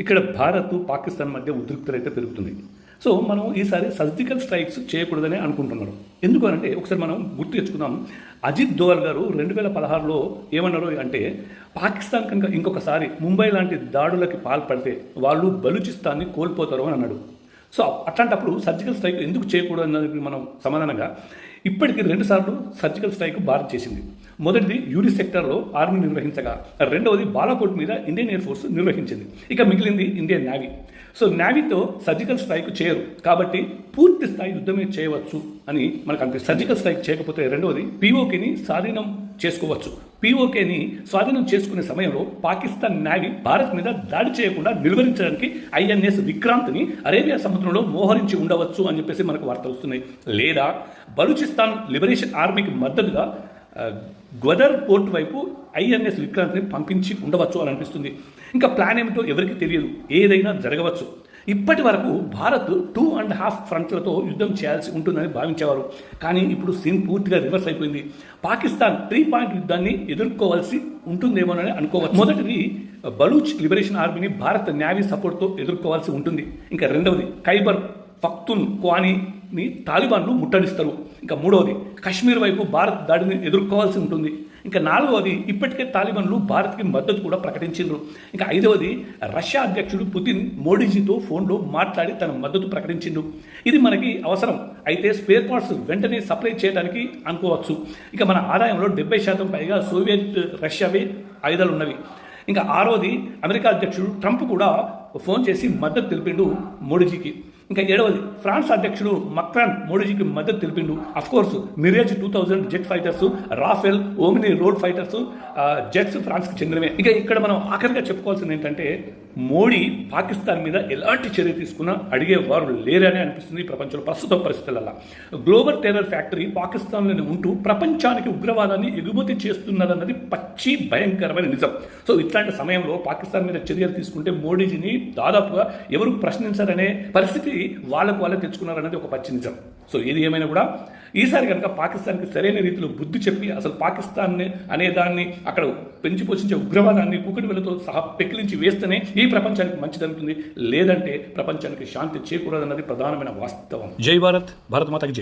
ఇక్కడ భారత్ పాకిస్తాన్ మధ్య ఉద్రిక్తత అయితే పెరుగుతుంది. సో మనం ఈసారి సర్జికల్ స్ట్రైక్స్ చేయకూడదని అనుకుంటున్నారు ఎందుకు అంటే ఒకసారి మనం గుర్తు తెచ్చుకుందాం. అజిత్ దోవల్ గారు రెండు వేల పదహారులో ఏమన్నారు అంటే పాకిస్తాన్ కనుక ఇంకొకసారి ముంబై లాంటి దాడులకి పాల్పడితే వాళ్ళు బలూచిస్తాన్ని కోల్పోతారు అని అన్నాడు. సో అట్లాంటప్పుడు సర్జికల్ స్ట్రైక్ ఎందుకు చేయకూడదు అన్నది మనం సమాధానంగా ఇప్పటికి రెండుసార్లు సర్జికల్ స్ట్రైక్ భారత్ చేసింది. మొదటిది యూరి సెక్టర్లో ఆర్మీ నిర్వహించగా రెండవది బాలాకోట్ మీద ఇండియన్ ఎయిర్ ఫోర్స్ నిర్వహించింది. ఇక మిగిలింది ఇండియన్ నేవీ. సో నేవీతో సర్జికల్ స్ట్రైక్ చేయరు. కాబట్టి పూర్తి స్థాయి యుద్ధమే చేయవచ్చు అని మనకు అనిపిస్తుంది సర్జికల్ స్ట్రైక్ చేయకపోతే రెండవది పీఓకేని స్వాధీనం చేసుకోవచ్చు. పీఓకేని స్వాధీనం చేసుకునే సమయంలో పాకిస్తాన్ నేవీ భారత్ మీద దాడి చేయకుండా నిలువరించడానికి ఐఎన్ఎస్ విక్రాంత్ని అరేబియా సముద్రంలో మోహరించి ఉండవచ్చు అని చెప్పేసి మనకు వార్తలు వస్తున్నాయి. లేదా బలూచిస్తాన్ లిబరేషన్ ఆర్మీకి మద్దతుగా గ్వదర్ పోర్ట్ వైపు ఐఎన్ఎస్ విక్రాంత్ని పంపించి ఉండవచ్చు అని అనిపిస్తుంది. ఇంకా ప్లాన్ ఏమిటో ఎవరికి తెలియదు. ఏదైనా జరగవచ్చు. ఇప్పటి వరకు భారత్ టూ అండ్ హాఫ్ ఫ్రంట్లతో యుద్ధం చేయాల్సి ఉంటుందని భావించేవారు. కానీ ఇప్పుడు సీన్ పూర్తిగా రివర్స్ అయిపోయింది. పాకిస్తాన్ త్రీ పాయింట్ యుద్ధాన్ని ఎదుర్కోవాల్సి ఉంటుందేమోనని అనుకోవచ్చు. మొదటిది బలూచ్ లిబరేషన్ ఆర్మీని భారత్ నేవీ సపోర్ట్తో ఎదుర్కోవాల్సి ఉంటుంది. ఇంకా రెండవది ఖైబర్ పఖ్తున్ ని తాలిబాన్లు ముట్టడిస్తారు. ఇంకా మూడవది కశ్మీర్ వైపు భారత్ దాడిని ఎదుర్కోవాల్సి ఉంటుంది. ఇంకా నాలుగవది ఇప్పటికే తాలిబాన్లు భారత్కి మద్దతు కూడా ప్రకటించారు ఇంకా ఐదవది రష్యా అధ్యక్షుడు పుతిన్ మోడీజీతో ఫోన్లో మాట్లాడి తన మద్దతు ప్రకటించిండు. ఇది మనకి అవసరం. అయితే స్పేర్ పార్ట్స్ వెంటనే సప్లై చేయడానికి అనుకోవచ్చు. ఇక మన ఆదాయంలో డెబ్బై శాతం పైగా సోవియట్ రష్యావే ఆయుధాలు ఉన్నవి ఇంకా ఆరోది అమెరికా అధ్యక్షుడు ట్రంప్ కూడా ఫోన్ చేసి మద్దతు తెలిపిండు మోడీజీకి. ఇంకా ఏడవది ఫ్రాన్స్ అధ్యక్షుడు మక్రాన్ మోడీజీకి మద్దతు తెలిపిండు. Course Mirage two thousand jet fighters Rafale omni role fighters jets ఫ్రాన్స్కి చెందినవే. ఇక ఇక్కడ మనం ఆఖరిగా చెప్పుకోవాల్సింది ఏంటంటే మోడీ పాకిస్తాన్ మీద ఎలాంటి చర్య తీసుకున్నా అడిగేవారు లేరని అనిపిస్తుంది ఈ ప్రపంచంలో ప్రస్తుత పరిస్థితులలో గ్లోబల్ టెర్రర్ ఫ్యాక్టరీ పాకిస్తాన్లోనే ఉంటూ ప్రపంచానికి ఉగ్రవాదాన్ని ఎగుమతి చేస్తున్నదన్నది పచ్చి భయంకరమైన నిజం. సో ఇట్లాంటి సమయంలో పాకిస్తాన్ మీద చర్యలు తీసుకుంటే మోడీజీని దాదాపుగా ఎవరు ప్రశ్నించారనే పరిస్థితి వాళ్ళకు వాళ్ళే తెచ్చుకున్నారనేది ఒక పచ్చి నిజం. సో ఏది ఏమైనా కూడా ఈసారి కనుక పాకిస్తాన్కి సరైన రీతిలో బుద్ధి చెప్పి అసలు పాకిస్తాన్ అనే దాన్ని అక్కడ పెంచి పోషించే ఉగ్రవాదాన్ని కుకటి వెలతో సహా పెకిలించి వేస్తేనే ఈ ప్రపంచానికి మంచి జరుగుతుంది లేదంటే ప్రపంచానికి శాంతి చేకూరదన్నది ప్రధానమైన వాస్తవం. జై భారత్. భారత్ మాతకి జై.